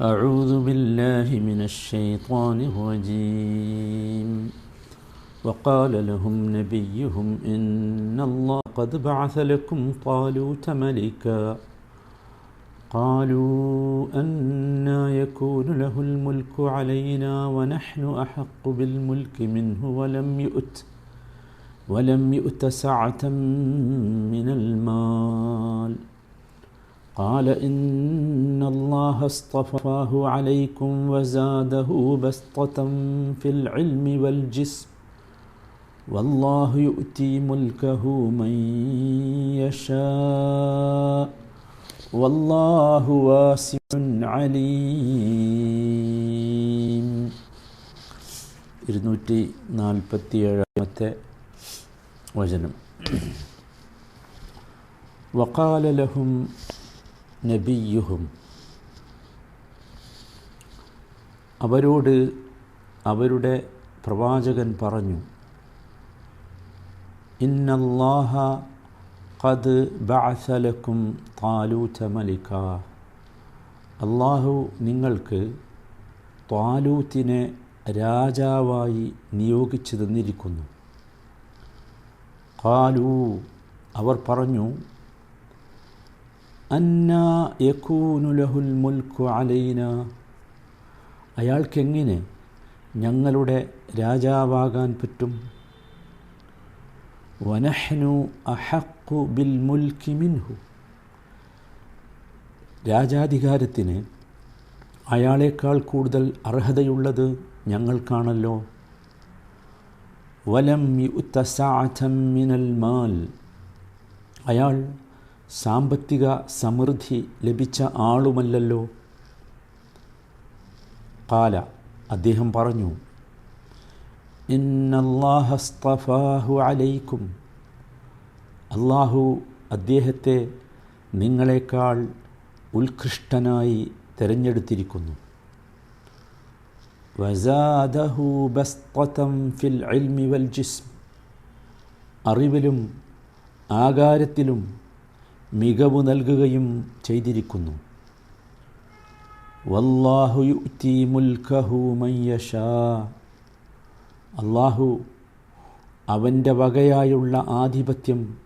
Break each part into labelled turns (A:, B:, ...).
A: أعوذ بالله من الشيطان الرجيم. وقال لهم نبيهم إن الله قد بعث لكم طالوت ملكا. قالوا أنا يكون له الملك علينا ونحن أحق بالملك منه ولم يؤت ولم يؤت سعة من المال. قال إن الله اصطفاه عليكم وزاده بسطة في العلم والجسم والله يؤتي ملكه من يشاء والله واسع عليم ഇരുന്നൂറ്റി നാൽപ്പത്തി ഏഴാമത്തെ വചനം വക്കാല ലഹും നബിയുഹും. അവരോട് അവരുടെ പ്രവാചകൻ പറഞ്ഞു ഇന്നല്ലാഹ ഖദ് ബഅസലക്കും താലൂത്ത മലിക്ക. അള്ളാഹു നിങ്ങൾക്ക് താലൂത്തിനെ രാജാവായി നിയോഗിച്ചു തന്നിരിക്കുന്നു. ഖാലൂ അവർ പറഞ്ഞു അന്ന യക്കൂനു ലഹുൽ മുൽക്കു അലൈന. അയാൾക്കെങ്ങനെ ഞങ്ങളുടെ രാജാവാകാൻ പറ്റും? വനഹ്നു അഹക്കു ബിൽ മുൽക്കി മിൻഹു. രാജാധികാരത്തിന് അയാളേക്കാൾ കൂടുതൽ അർഹതയുള്ളത് ഞങ്ങൾക്കാണല്ലോ. വലം യുത്തസാഠം മിനൽ മാൽ. അയാൾ സാമ്പത്തിക സമൃദ്ധി ലഭിച്ച ആളുമല്ലല്ലോ? കാല അദ്ദേഹം പറഞ്ഞു ഇന്നല്ലാഹസ്തഫാഹു അലൈക്കും. അള്ളാഹു അദ്ദേഹത്തെ നിങ്ങളെക്കാൾ ഉത്കൃഷ്ടനായി തിരഞ്ഞെടുത്തിരിക്കുന്നു. ഫിൽ വൽ അറിവിലും ആകാരത്തിലും മികവ് നൽകുകയും ചെയ്തിരിക്കുന്നു. വല്ലാഹു അള്ളാഹു അവന്റെ വകയായുള്ള ആധിപത്യം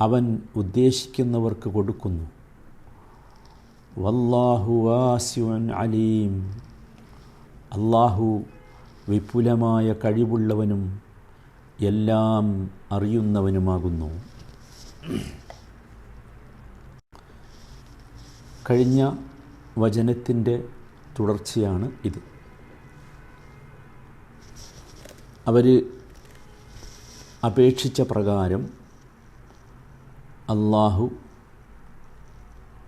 A: അവൻ ഉദ്ദേശിക്കുന്നവർക്ക് കൊടുക്കുന്നു. വല്ലാഹു വാസ്യുൻ അലീം. അല്ലാഹു വിപുലമായ കഴിവുള്ളവനും എല്ലാം അറിയുന്നവനുമാകുന്നു. കഴിഞ്ഞ വചനത്തിന്റെ തുടർച്ചയാണ് ഇത്. അവർ അപേക്ഷിച്ച പ്രകാരം അള്ളാഹു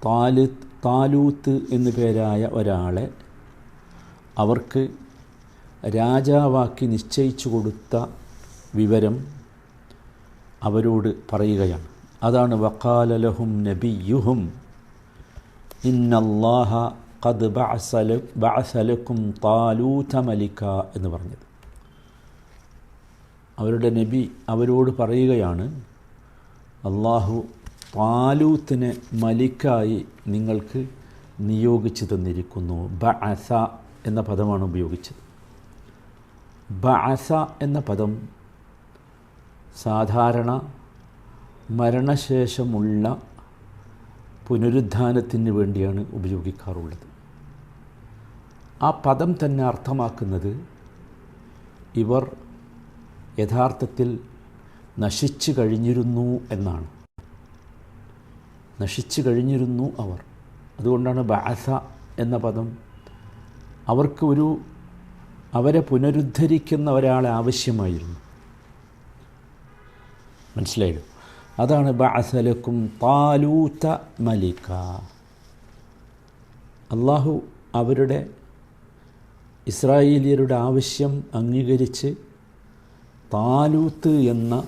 A: താൽ താലൂത്ത് എന്നു പേരായ ഒരാളെ അവർക്ക് രാജാവാക്കി നിശ്ചയിച്ചു കൊടുത്ത വിവരം അവരോട് പറയുകയാണ്. അതാണ് വക്കാലലഹും നബിയുഹും ഇന്നല്ലാഹ ഖദ് ബഅസല ബഅസലക്കും താലൂത്ത മലിക്ക എന്ന് പറഞ്ഞത്. അവരുടെ നബി അവരോട് പറയുകയാണ് അള്ളാഹു താലൂത്തിനെ മലിക്കായി നിങ്ങൾക്ക് നിയോഗിച്ചു തന്നിരിക്കുന്നു. ബഅസ എന്ന പദമാണ് ഉപയോഗിച്ചത്. ബഅസ എന്ന പദം സാധാരണ മരണശേഷമുള്ള പുനരുദ്ധാനത്തിന് വേണ്ടിയാണ് ഉപയോഗിക്കാറുള്ളത്. ആ പദം തന്നെ അർത്ഥമാക്കുന്നത് ഇവർ യഥാർത്ഥത്തിൽ നശിച്ചു കഴിഞ്ഞിരുന്നു എന്നാണ്. നശിച്ചു കഴിഞ്ഞിരുന്നു അവർ. അതുകൊണ്ടാണ് ബാസ എന്ന പദം. അവർക്ക് ഒരു അവരെ പുനരുദ്ധരിക്കുന്ന ഒരാളെ ആവശ്യമായിരുന്നു. മനസ്സിലായോ? അതാണ് ബഅസലക്കും താലൂത്ത മലിക്ക. അള്ളാഹു അവരുടെ ഇസ്രായേലിയരുടെ ആവശ്യം അംഗീകരിച്ച് താലൂത്ത് എന്ന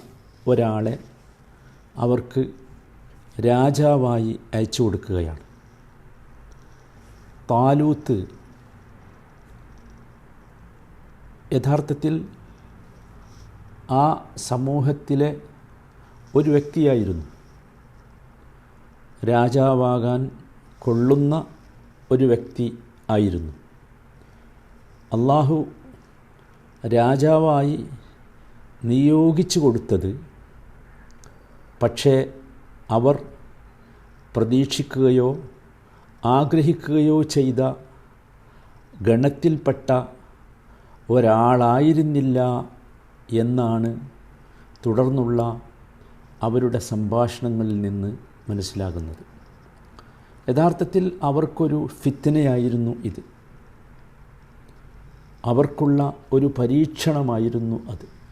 A: ഒരാളെ അവർക്ക് രാജാവായി അയച്ചു കൊടുക്കുകയാണ്. താലൂത്ത് യഥാർത്ഥത്തിൽ ആ സമൂഹത്തിലെ ഒരു വ്യക്തിയായിരുന്നു. രാജാവാകാൻ കൊള്ളുന്ന ഒരു വ്യക്തി ആയിരുന്നു. അള്ളാഹു രാജാവായി നിയോഗിച്ചു കൊടുത്തത് പക്ഷേ അവർ പ്രതീക്ഷിക്കുകയോ ആഗ്രഹിക്കുകയോ ചെയ്ത ഗണത്തിൽപ്പെട്ട ഒരാളായിരുന്നില്ല എന്നാണ് തുടർന്നുള്ള അവരുടെ സംഭാഷണങ്ങളിൽ നിന്ന് മനസ്സിലാകുന്നത്. യഥാർത്ഥത്തിൽ അവർക്കൊരു ഫിത്തനയായിരുന്നു ഇത്. അവർക്കുള്ള ഒരു പരീക്ഷണമായിരുന്നു അത്.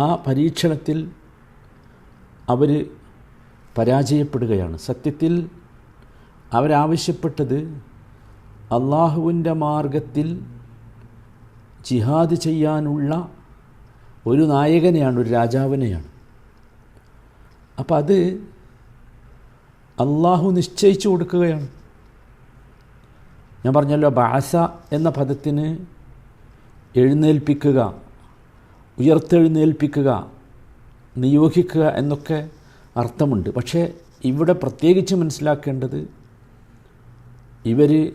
A: ആ പരീക്ഷണത്തിൽ അവർ പരാജയപ്പെടുകയാണ്. സത്യത്തിൽ അവരാവശ്യപ്പെട്ടത് അള്ളാഹുവിന്റെ മാർഗത്തിൽ ജിഹാദ് ചെയ്യാനുള്ള ഒരു നായകനെയാണ് ഒരു രാജാവിനെയാണ്. അപ്പം അത് അള്ളാഹു നിശ്ചയിച്ചു കൊടുക്കുകയാണ്. ഞാൻ പറഞ്ഞല്ലോ ബാസ എന്ന പദത്തിന് എഴുന്നേൽപ്പിക്കുക ഉയർത്തെഴുന്നേൽപ്പിക്കുക നിയോഗിക്കുക എന്നൊക്കെ അർത്ഥമുണ്ട്. പക്ഷേ ഇവിടെ പ്രത്യേകിച്ച് മനസ്സിലാക്കേണ്ടത് ഇവർ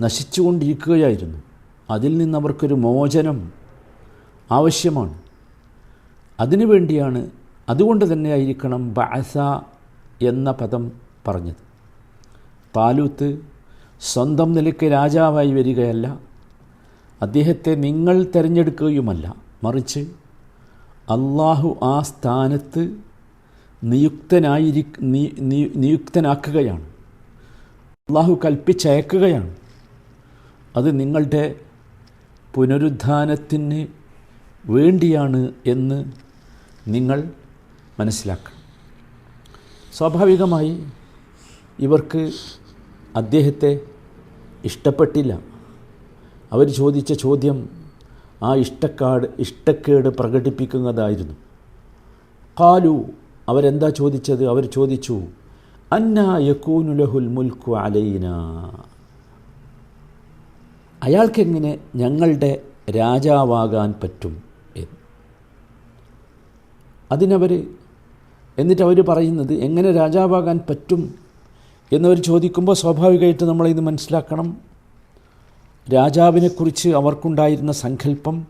A: നശിച്ചുകൊണ്ടിരിക്കുകയായിരുന്നു. അതിൽ നിന്ന് അവർക്കൊരു മോചനം ആവശ്യമാണ്. അതിനു വേണ്ടിയാണ് അതുകൊണ്ട് തന്നെ ആയിരിക്കണം ബാസ എന്ന പദം പറഞ്ഞത്. താലൂത്ത് സ്വന്തം നിലയ്ക്ക് രാജാവായി വരികയല്ല അദ്ദേഹത്തെ നിങ്ങൾ തിരഞ്ഞെടുക്കുകയുമല്ല. മറിച്ച് അള്ളാഹു ആ സ്ഥാനത്ത് നിയുക്തനായിരി നിയുക്തനാക്കുകയാണ്. അള്ളാഹു കൽപ്പിച്ചയക്കുകയാണ്. അത് നിങ്ങളുടെ പുനരുദ്ധാനത്തിന് വേണ്ടിയാണ് എന്ന് നിങ്ങൾ മനസ്സിലാക്കണം. സ്വാഭാവികമായി ഇവർക്ക് അദ്ദേഹത്തെ ഇഷ്ടപ്പെട്ടില്ല. അവർ ചോദിച്ച ചോദ്യം ആ ഇഷ്ടക്കാട് ഇഷ്ടക്കേട് പ്രകടിപ്പിക്കുന്നതായിരുന്നു. കാലു അവരെന്താ ചോദിച്ചത്? അവർ ചോദിച്ചു അന്ന യക്കൂനുലഹുൽ മുൽക്കു അലൈന. അയാൾക്കെങ്ങനെ ഞങ്ങളുടെ രാജാവാകാൻ പറ്റും? അതിനവർ എന്നിട്ട് അവർ പറയുന്നത് എങ്ങനെ രാജാവാകാൻ പറ്റും എന്നവർ ചോദിക്കുമ്പോൾ സ്വാഭാവികമായിട്ട് നമ്മളിത് മനസ്സിലാക്കണം. രാജാവിനെക്കുറിച്ച് അവർക്കുണ്ടായിരുന്ന സങ്കല്പം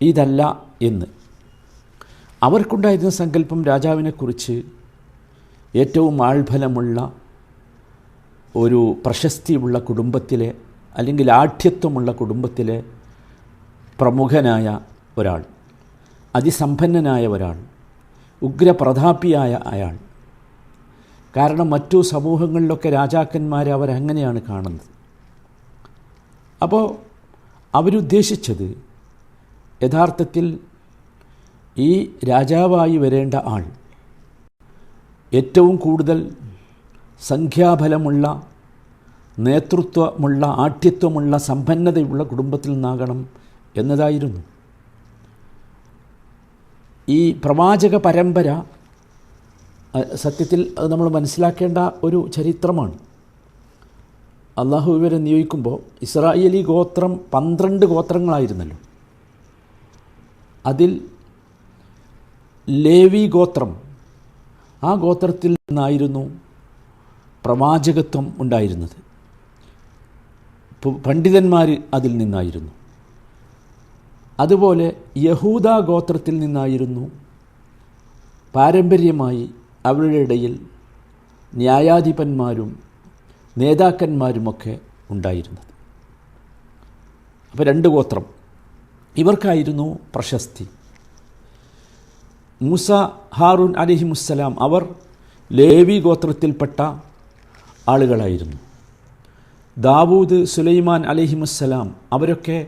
A: ഇതല്ല എന്ന്. അവർക്കുണ്ടായിരുന്ന സങ്കല്പം രാജാവിനെക്കുറിച്ച് ഏറ്റവും ആൾഫലമുള്ള ഒരു പ്രശസ്തിയുള്ള കുടുംബത്തിലെ അല്ലെങ്കിൽ ആഠ്യത്വമുള്ള കുടുംബത്തിലെ പ്രമുഖനായ ഒരാൾ. അതിസമ്പന്നനായ ഒരാൾ ഉഗ്രപ്രതാപിയായ അയാൾ. കാരണം മറ്റു സമൂഹങ്ങളിലൊക്കെ രാജാക്കന്മാരെ അവരങ്ങനെയാണ് കാണുന്നത്? അപ്പോൾ അവരുദ്ദേശിച്ചത് യഥാർത്ഥത്തിൽ ഈ രാജാവായി വരേണ്ട ആൾ ഏറ്റവും കൂടുതൽ സംഖ്യാബലമുള്ള നേതൃത്വമുള്ള ആഠ്യത്വമുള്ള സമ്പന്നതയുള്ള കുടുംബത്തിൽ നിന്നാകണം എന്നതായിരുന്നു. ഈ പ്രവാചക പരമ്പര സത്യത്തിൽ അത് നമ്മൾ മനസ്സിലാക്കേണ്ട ഒരു ചരിത്രമാണ്. അള്ളാഹു ഇവരെ നിയോഗിക്കുമ്പോൾ ഇസ്രായേലി ഗോത്രം പന്ത്രണ്ട് ഗോത്രങ്ങളായിരുന്നല്ലോ. അതിൽ ലേവി ഗോത്രം ആ ഗോത്രത്തിൽ നിന്നായിരുന്നു പ്രവാചകത്വം ഉണ്ടായിരുന്നത്. പണ്ഡിതന്മാർ അതിൽ നിന്നായിരുന്നു. അതുപോലെ യഹൂദ ഗോത്രത്തിൽ നിന്നായിരുന്നു പാരമ്പര്യമായി അവരുടെ ഇടയിൽ ന്യായാധിപന്മാരും നേതാക്കന്മാരുമൊക്കെ ഉണ്ടായിരുന്നത്. അപ്പോൾ രണ്ട് ഗോത്രം. ഇവർക്കായിരുന്നു പ്രശസ്തി. മൂസ ഹാറൂൻ അലിഹിമുസ്സലാം അവർ ലേവി ഗോത്രത്തിൽപ്പെട്ട ആളുകളായിരുന്നു. ദാവൂദ് സുലൈമാൻ അലിഹിമുസ്സലാം അവരൊക്കെ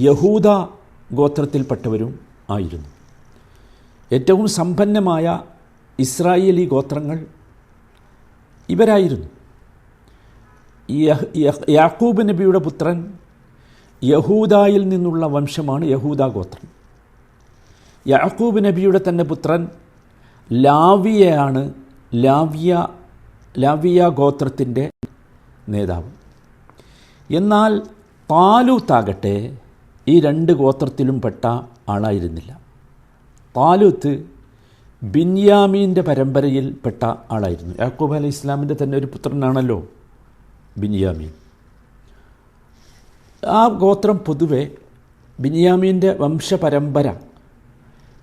A: യഹൂദ ഗോത്രത്തിൽപ്പെട്ടവരും ആയിരുന്നു. ഏറ്റവും സമ്പന്നമായ ഇസ്രായേലി ഗോത്രങ്ങൾ ഇവരായിരുന്നു. യാക്കൂബ് നബിയുടെ പുത്രൻ യഹൂദായിൽ നിന്നുള്ള വംശമാണ് യഹൂദ ഗോത്രം. യാക്കൂബ് നബിയുടെ തന്നെ പുത്രൻ ലാവിയയാണ് ലാവിയ ലാവിയ ഗോത്രത്തിന്റെ നേതാവ്. എന്നാൽ താലൂത്താകട്ടെ ഈ രണ്ട് ഗോത്രത്തിലും പെട്ട ആളായിരുന്നില്ല. താലൂത്ത് പരമ്പരയിൽ പെട്ട ആളായിരുന്നു. യാക്കൂബ് അലൈഹി ഇസ്ലാമിന്റെ തന്നെ ഒരു പുത്രനാണല്ലോ ബിന്യാമീൻ. ആ ഗോത്രം പൊതുവെ ബിൻയാമീന്റെ വംശപരമ്പര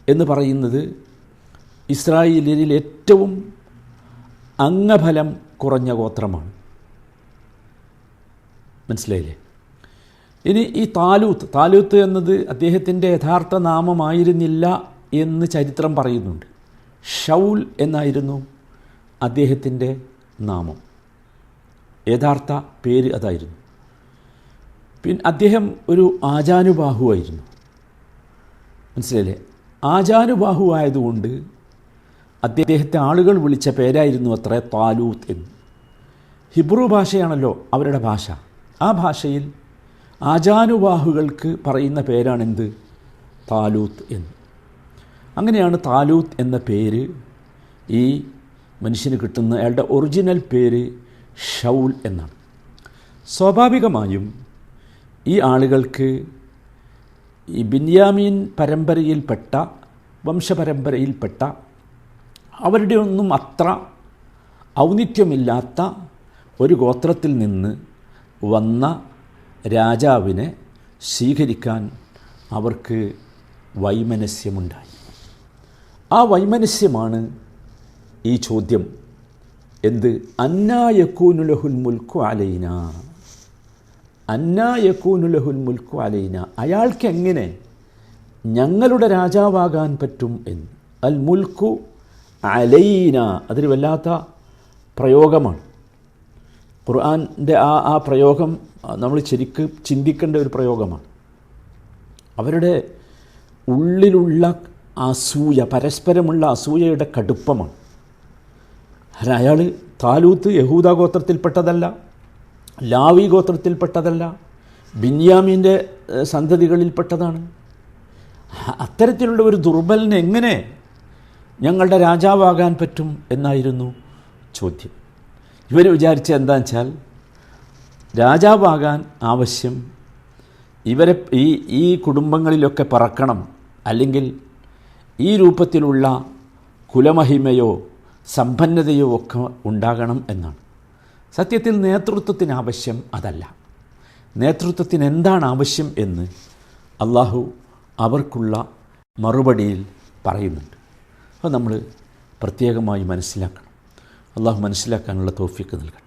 A: എന്ന് പറയുന്നത് ഇസ്രായേലിൽ ഏറ്റവും അംഗഫലം കുറഞ്ഞ ഗോത്രമാണ്. മനസ്സിലായില്ലേ? ഇനി ഈ താലൂത്ത് താലൂത്ത് എന്നത് അദ്ദേഹത്തിന്റെ യഥാർത്ഥ നാമമായിരുന്നില്ല എന്ന് ചരിത്രം പറയുന്നുണ്ട്. ഷൗൽ എന്നായിരുന്നു അദ്ദേഹത്തിന്റെ നാമം. യഥാർത്ഥ പേര് അതായിരുന്നു. പിന്നെ അദ്ദേഹം ഒരു ആചാനുബാഹുവായിരുന്നു മനസ്സിലല്ലേ ആചാനുബാഹു ആയതുകൊണ്ട് അദ്ദേഹത്തെ ആളുകൾ വിളിച്ച പേരായിരുന്നു അത്ര താലൂത്ത് എന്ന്. ഹിബ്രു ഭാഷയാണല്ലോ അവരുടെ ഭാഷ. ആ ഭാഷയിൽ ആചാനുബാഹുകൾക്ക് പറയുന്ന പേരാണെന്ത്? താലൂത്ത് എന്ന്. അങ്ങനെയാണ് താലൂത്ത് എന്ന പേര്. ഈ മനുഷ്യന് കിട്ടുന്ന അയാളുടെ ഒറിജിനൽ പേര് ഷൗൽ എന്നാണ്. സ്വാഭാവികമായും ഈ ആളുകൾക്ക് ഈ ബിന്യാമീൻ പരമ്പരയിൽപ്പെട്ട വംശപരമ്പരയിൽപ്പെട്ട അവരുടെ ഒന്നും അത്ര ഔന്നിത്യമില്ലാത്ത ഒരു ഗോത്രത്തിൽ നിന്ന് വന്ന രാജാവിനെ സ്വീകരിക്കാൻ അവർക്ക് വൈമനസ്യമുണ്ടായി. ആ വൈമനസ്യമാണ് ഈ ചോദ്യം. എന്ത്? അന്നായക്കൂനുലഹുൽ മുൽക്കു അലൈന. അന്നായക്കൂനുലഹുൽ മുൽക്കു അലൈന. അയാൾക്ക് എങ്ങനെ ഞങ്ങളുടെ രാജാവാകാൻ പറ്റും എന്ന്? അൽ മുൽക്കു അലൈന. അതൊരു വല്ലാത്ത പ്രയോഗമാണ്. ഖുർആന്റെ ആ ആ പ്രയോഗം നമ്മൾ ശരിക്ക് ചിന്തിക്കേണ്ട ഒരു പ്രയോഗമാണ്. അവരുടെ ഉള്ളിലുള്ള അസൂയ പരസ്പരമുള്ള അസൂയയുടെ കടുപ്പമാണ്. അയാൾ താലൂത്ത് യഹൂദ ഗോത്രത്തിൽപ്പെട്ടതല്ല ലാവി ഗോത്രത്തിൽപ്പെട്ടതല്ല ബിന്യാമിന്റെ സന്തതികളിൽപ്പെട്ടതാണ്. അത്തരത്തിലുള്ള ഒരു ദുർബലിന് എങ്ങനെ ഞങ്ങളുടെ രാജാവാകാൻ പറ്റും എന്നായിരുന്നു ചോദ്യം. ഇവർ വിചാരിച്ച എന്താണെന്ന് വെച്ചാൽ രാജാവാകാൻ ആവശ്യം ഇവരെ ഈ ഈ കുടുംബങ്ങളിലൊക്കെ പറക്കണം അല്ലെങ്കിൽ ഈ രൂപത്തിലുള്ള കുലമഹിമയോ സമ്പന്നതയോ ഒക്കെ ഉണ്ടാകണം എന്നാണ്. സത്യത്തിൽ നേതൃത്വത്തിന് ആവശ്യം അതല്ല. നേതൃത്വത്തിന് എന്താണ് ആവശ്യം എന്ന് അള്ളാഹു അവർക്കുള്ള മറുപടിയിൽ പറയുന്നുണ്ട്. അത് നമ്മൾ പ്രത്യേകമായി മനസ്സിലാക്കണം. അള്ളാഹു മനസ്സിലാക്കാനുള്ള തോഫിക്ക് നൽകട്ടെ